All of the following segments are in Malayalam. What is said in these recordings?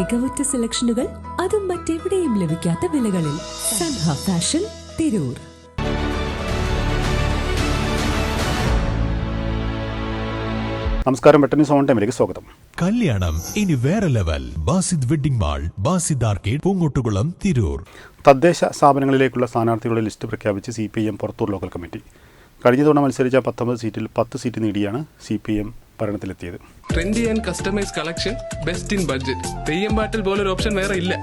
മികവുറ്റ സെലക്ഷനുകൾ അതും മറ്റെവിടെയും ലഭിക്കാത്ത വിലകളിൽ സൻഹ ഫാഷൻ തിരൂർ. നമസ്കാരം വെട്ടനി സോൺ ടൈമിലേക്ക് സ്വാഗതം. കല്യാണം ഇനി വേറെ level. Basid wedding mall Basid arcade Poonkottukulam Tirur. തദ്ദേശ സ്ഥാപനങ്ങളിലേക്കുള്ള സ്ഥാനാർത്ഥികളുടെ ലിസ്റ്റ് പ്രഖ്യാപിച്ച് C P M Purathur local committee. കഴിഞ്ഞ തവണ മത്സരിച്ച പത്തൊമ്പത് സീറ്റിൽ പത്ത് സീറ്റ് നേടിയാണ് C P M ഭരണത്തിലെത്തിയത്. Trendy and customise collection best in budget theyyam പാട്ടിൽ പോലൊരു ഓപ്ഷൻ വേറെ ഇല്ല.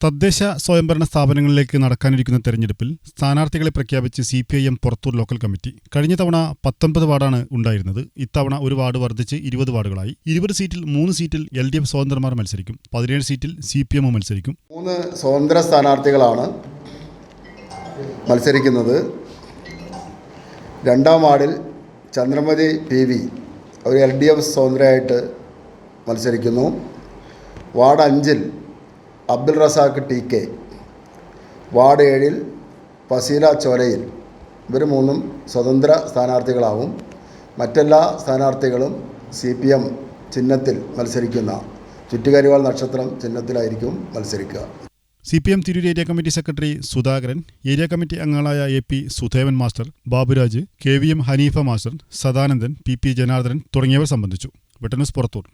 തദ്ദേശ സ്വയംഭരണ സ്ഥാപനങ്ങളിലേക്ക് നടക്കാനിരിക്കുന്ന തെരഞ്ഞെടുപ്പിൽ സ്ഥാനാർത്ഥികളെ പ്രഖ്യാപിച്ച് C P I M Purathur local committee കഴിഞ്ഞ തവണ പത്തൊൻപത് വാർഡാണ് ഉണ്ടായിരുന്നത്. ഇത്തവണ ഒരു വാർഡ് വർദ്ധിച്ച് ഇരുപത് വാർഡുകളായി. ഇരുപത് സീറ്റിൽ മൂന്ന് സീറ്റിൽ എൽ ഡി എഫ് സ്വതന്ത്രമാർ മത്സരിക്കും. പതിനേഴ് സീറ്റിൽ സി പി എം മത്സരിക്കും. മൂന്ന് സ്വതന്ത്ര സ്ഥാനാർത്ഥികളാണ് മത്സരിക്കുന്നത്. രണ്ടാം വാർഡിൽ ചന്ദ്രമതി പി വി. ഒരു എൽ ഡി എഫ് സ്വതന്ത്രയായിട്ട് മത്സരിക്കുന്നു. വാർഡ് അഞ്ചിൽ Abdul Razak T K. Ward ഏഴിൽ ഫസീല ചോലയിൽ. ഇവർ മൂന്നും സ്വതന്ത്ര സ്ഥാനാർത്ഥികളാവും. മറ്റെല്ലാ സ്ഥാനാർത്ഥികളും സി പി എം ചിഹ്നത്തിൽ മത്സരിക്കുന്ന ചുറ്റുകരിവാൾ നക്ഷത്രം ചിഹ്നത്തിലായിരിക്കും മത്സരിക്കുക. C P M Tirur area committee secretary Sudhakaran area committee അംഗങ്ങളായ A P Sudevan master Baburaj K V M Haneefa master Sadanandan P P Janardhanan തുടങ്ങിയവർ സംബന്ധിച്ചു. വെട്ടനസ് പുറത്തൂർ.